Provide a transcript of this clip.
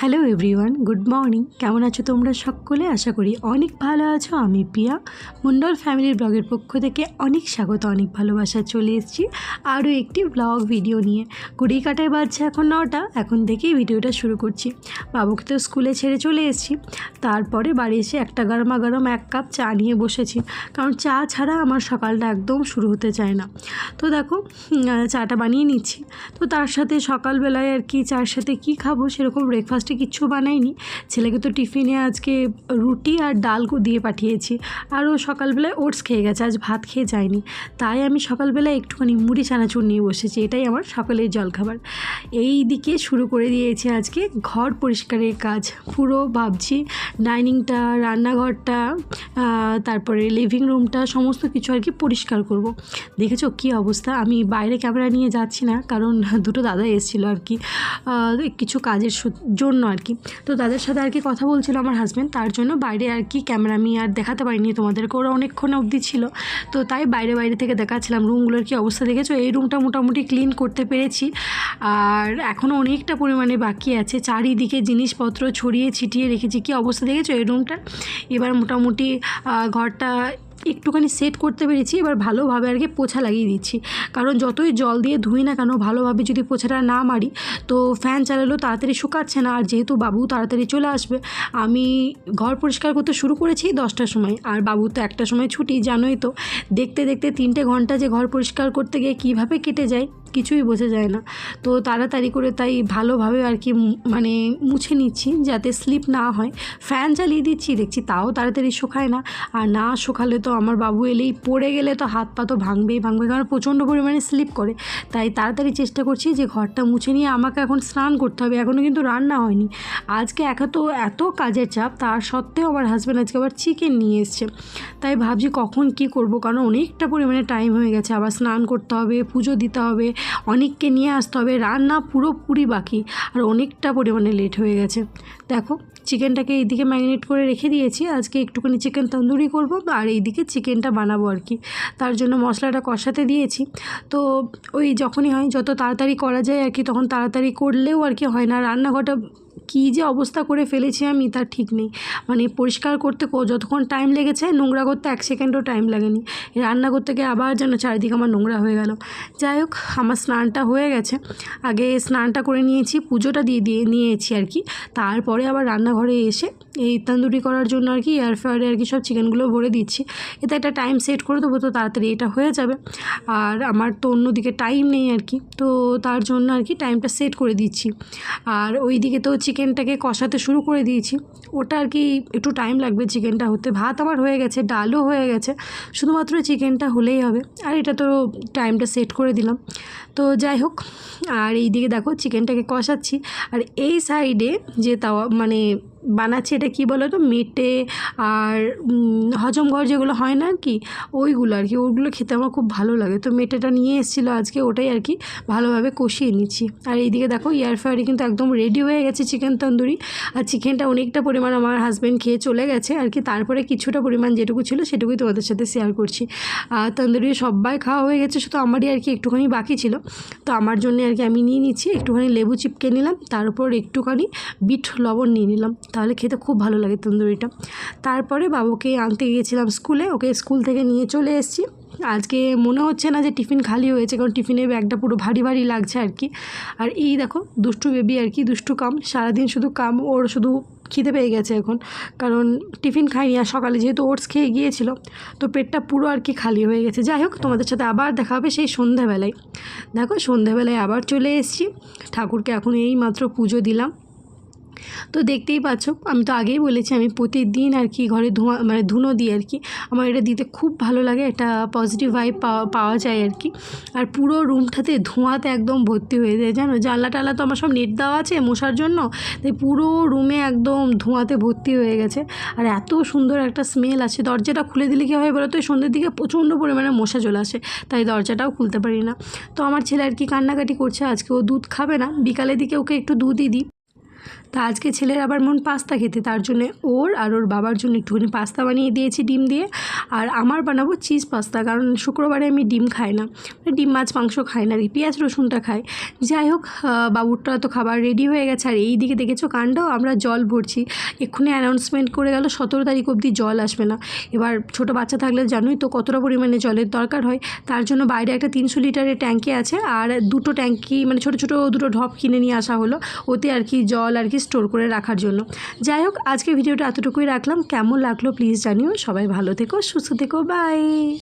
Hello everyone good morning কেমন আছো তোমরা সকলে? আশা করি অনেক ভালো আছো। আমি পিয়া মন্ডল ফ্যামিলির ব্লগের পক্ষ থেকে অনেক স্বাগত, অনেক ভালোবাসা চলে এসেছি আরও একটি ব্লগ ভিডিও নিয়ে। ঘড়ি কাটায় বাজছে এখন নটা, এখন থেকেই ভিডিওটা শুরু করছি। বাবুকে তো স্কুলে ছেড়ে চলে এসেছি। তারপরে বাড়ি এসে একটা গরমা গরম এক কাপ চা নিয়ে বসেছি। কারণ চা ছাড়া আমার সকালটা একদম শুরু হতে চায় না। তো দেখো চাটা বানিয়ে নিচ্ছি। তো তার সাথে সকালবেলায় আর কি, চার সাথে কি খাব সেরকম ব্রেকফাস্টে কিচ্ছু বানাইনি। ছেলেকে তো টিফিনে আজকে রুটি আর ডাল দিয়ে পাঠিয়েছি। আর ও সকালবেলায় ওটস খেয়ে গেছে, আজ ভাত খেয়ে যায়নি। তাই আমি সকালবেলায় একটুখানি মুড়ি, চানাচুর নিয়ে বসেছি। এটাই আমার সকালের জলখাবার। এই দিকে শুরু করে দিয়েছি আজকে ঘর পরিষ্কারের কাজ। পুরো ভাবছি ডাইনিংটা, রান্নাঘরটা তারপরে লিভিং রুমটা সমস্ত কিছু আর কি পরিষ্কার করব। দেখেছ কী অবস্থা? আমি বাইরে ক্যামেরা নিয়ে যাচ্ছি না, কারণ দুটো দাদা এসেছিল আর কি। কিছু কাজের সূ- জন্য আর কি। তো তাদের সাথে আর কি কথা বলছিল আমার হাজব্যান্ড তার জন্য বাইরে আর কি ক্যামেরা আমি আর দেখাতে পারিনি, তোমাদেরকে ওরা অনেকক্ষণ অবধি ছিল। তো তাই বাইরে বাইরে থেকে দেখাচ্ছিলাম রুমগুলোর কি অবস্থা দেখেছ? এই রুমটা মোটামুটি ক্লিন করতে পেরেছি। আর এখনও অনেকটা পরিমাণে বাকি আছে। চারিদিকে জিনিসপত্র ছড়িয়ে ছিটিয়ে রেখেছি। কি অবস্থা দেখেছ এই রুমটা এবার মোটামুটি ঘরটা একটুখানি সেট করতে পেরেছি, এবার ভালোভাবে আর কি পোছা লাগিয়ে দিচ্ছি। কারণ যতই জল দিয়ে ধুই না কেন, ভালোভাবে যদি পোছাটা না মারি, তো ফ্যান চালালেও তাড়াতাড়ি শুকাচ্ছে না। আর যেহেতু বাবু তাড়াতাড়ি চলে আসবে, আমি ঘর পরিষ্কার করতে শুরু করেছি দশটার সময়। আর বাবু তো একটা সময় ছুটি, জানোই তো। দেখতে দেখতে তিনটে ঘণ্টা যে ঘর পরিষ্কার করতে গিয়ে কীভাবে কেটে যায়। কিছুই বোঝা যায় না। তো তাড়াতাড়ি করে তাই ভালোভাবে আর কি মানে মুছে নিচ্ছি যাতে স্লিপ না হয়। ফ্যান চালিয়ে দিচ্ছি, দেখছি তাও তাড়াতাড়ি শুকায় না। আর না শুকালে তো আমার বাবু এলেই পড়ে গেলে তো হাত পা তো ভাঙবেই ভাঙবে কারণ প্রচণ্ড পরিমাণে স্লিপ করে। তাই তাড়াতাড়ি চেষ্টা করছি যে ঘরটা মুছে নিয়ে আমাকে এখন স্নান করতে হবে। এখনও কিন্তু রান্না হয়নি। আজকে এত তো এত কাজের চাপ, তার সত্ত্বেও আমার হাজব্যান্ড আজকে আবার চিকেন নিয়ে এসছে। তাই ভাবছি কখন কি করব, কারণ অনেকটা পরিমাণে টাইম হয়ে গেছে। আবার স্নান করতে হবে, পুজো দিতে হবে। অনেককে নিয়ে আসতে হবে। রান্না পুরোপুরি বাকি, আর অনেকটা পরিমাণে লেট হয়ে গেছে। দেখো চিকেনটাকে এইদিকে ম্যারিনেট করে রেখে দিয়েছি। আজকে একটুখানি চিকেন তন্দুরি করব, আর এইদিকে চিকেনটা বানাবো আর কি। তার জন্য মশলাটা কষাতে দিয়েছি। তো ওই যখনই হয়, যত তাড়াতাড়ি করা যায় আর কি, তখন তাড়াতাড়ি করলেও আর কি হয় না। রান্নাঘরটা কী যে অবস্থা করে ফেলেছি আমি তার ঠিক নেই। মানে পরিষ্কার করতে যতক্ষণ টাইম লেগেছে, নোংরা করতে এক সেকেন্ডও টাইম লাগেনি। রান্না করতে গিয়ে আবার যেন চারিদিকে আমার নোংরা হয়ে গেল। যাই হোক, আমার স্নানটা হয়ে গেছে। আগে স্নানটা করে নিয়েছি, পুজোটা দিয়ে দিয়ে নিয়েছি আর কি। তারপরে আবার রান্নাঘরে এসে এই তান্দুরি করার জন্য আর কি এয়ার ফ্রায়ারে আর কি সব চিকেনগুলো ভরে দিচ্ছি। এতে একটা টাইম সেট করে দেবো তো তাড়াতাড়ি এটা হয়ে যাবে। আর আমার তো অন্যদিকে টাইম নেই আর কি। তো তার জন্য আর কি টাইমটা সেট করে দিচ্ছি। আর ওই দিকে তো চিকেনটাকে কষাতে শুরু করে দিয়েছি। ওটা আর কি একটু টাইম লাগবে চিকেনটা হতে। ভাত আমার হয়ে গেছে, ডালও হয়ে গেছে। শুধুমাত্র চিকেনটা হলেই হবে। আর এটা তো টাইমটা সেট করে দিলাম। তো যাই হোক আর এই দিকে দেখো চিকেনটাকে কষাচ্ছি। আর এই সাইডে যে তাওয়া মানে বানাচ্ছি এটা কী বলো তো? মেটে আর হজম ঘর যেগুলো হয় না আর কি, ওইগুলো আর কি। ওগুলো খেতে আমার খুব ভালো লাগে। তো মেটেটা নিয়ে এসেছিল আজকে, ওটাই আর কি ভালোভাবে কষিয়ে নিচ্ছি। আর এইদিকে দেখো এয়ার ফ্রায়ারে কিন্তু একদম রেডি হয়ে গেছে চিকেন তন্দুরি। আর চিকেনটা অনেকটা পরিমাণ আমার হাজব্যান্ড খেয়ে চলে গেছে আর কি। তারপরে কিছুটা পরিমাণ যেটুকু ছিল সেটুকুই তোমাদের সাথে শেয়ার করছি। আর তন্দুরি সবাই খাওয়া হয়ে গেছে, শুধু আমারই আর কি একটুখানি বাকি ছিল। তো আমার জন্য আর কি আমি নিয়ে নিচ্ছি, একটুখানি লেবু চিপকে নিলাম, তার উপর একটুখানি বিট লবণ নিয়ে নিলাম, তাহলে খেতে খুব ভালো লাগে তন্দুরিটা। তারপরে বাবুকে আনতে গিয়েছিলাম স্কুলে, ওকে স্কুল থেকে নিয়ে চলে এসেছি। আজকে মনে হচ্ছে না যে টিফিন খালি হয়েছে, কারণ টিফিনের ব্যাগটা পুরো ভারী ভারী লাগছে আর কি আর এই দেখো, দুষ্টু বেবি আর কি দুষ্টু কাম, সারাদিন শুধু কাম, ওর শুধু খিদে পেয়ে গেছে এখন। কারণ টিফিন খাইনি আর সকালে যেহেতু ওটস খেয়ে গিয়েছিল, তো পেটটা পুরো আর কি খালি হয়ে গেছে। যাই হোক, তোমাদের সাথে আবার দেখা হবে সেই সন্ধ্যাবেলায় দেখো সন্ধ্যাবেলায় আবার চলে এসেছি। ঠাকুরকে এখন এই মাত্র পুজো দিলাম। তো দেখতেই পাচ্ছ, আমি তো আগেই বলেছি, আমি প্রতিদিন আর কি ঘরে ধোঁয়া মানে ধুনো দিই আর কি। আমার এটা দিতে খুব ভালো লাগে, একটা পজিটিভ ভাইব পাওয়া পাওয়া যায় আর কি। আর পুরো রুমটাতে ধোঁয়াতে একদম ভর্তি হয়ে যায়, জানো? জানলা টালা তো আমার সব নেট দেওয়া আছে মশার জন্য, তাই পুরো রুমে একদম ধোঁয়াতে ভর্তি হয়ে গেছে। আর এত সুন্দর একটা স্মেল আছে দরজাটা খুলে দিলে কী হয় বলো তো সন্ধ্যের দিকে প্রচণ্ড পরিমাণে মশা চলে আসে, তাই দরজাটাও খুলতে পারি না। তো আমার ছেলে আর কি কান্নাকাটি করছে, আজকে ও দুধ খাবে না, বিকালের দিকে ওকে একটু দুধই দিই। তা আজকে ছেলের আবার মন পাস্তা খেতে, তার জন্য ওর আর ওর বাবার জন্য একটুখানি পাস্তা বানিয়ে দিয়েছি ডিম দিয়ে। আর আমার বানাবো চিজ পাস্তা, কারণ শুক্রবারে আমি ডিম খাই না। মানে ডিম, মাছ, মাংস খাই না আর পেঁয়াজ, রসুনটা খাই। যাই হোক বাবুরটা তো খাবার রেডি হয়ে গেছে। আর এই দিকে দেখেছ কাণ্ড? আমরা জল ভরছি। এক্ষুনি অ্যানাউন্সমেন্ট করে গেল, সতেরো তারিখ অবধি জল আসবে না। এবার ছোট বাচ্চা থাকলে জানোই তো কতটা পরিমাণে জলের দরকার হয়। তার জন্য বাইরে একটা তিনশো লিটারের ট্যাঙ্কি আছে। আর দুটো ট্যাঙ্কি মানে ছোটো ছোটো দুটো ঢপ কিনে নিয়ে আসা হলো। ওতে আর কি জল আর কি স্টোর করে রাখার জন্য। যাই হোক, আজকে ভিডিওটা এতটুকুই রাখলাম। কেমন লাগল প্লিজ জানিও। সবাই ভালো থেকো, সুস্থ থেকো, বাই।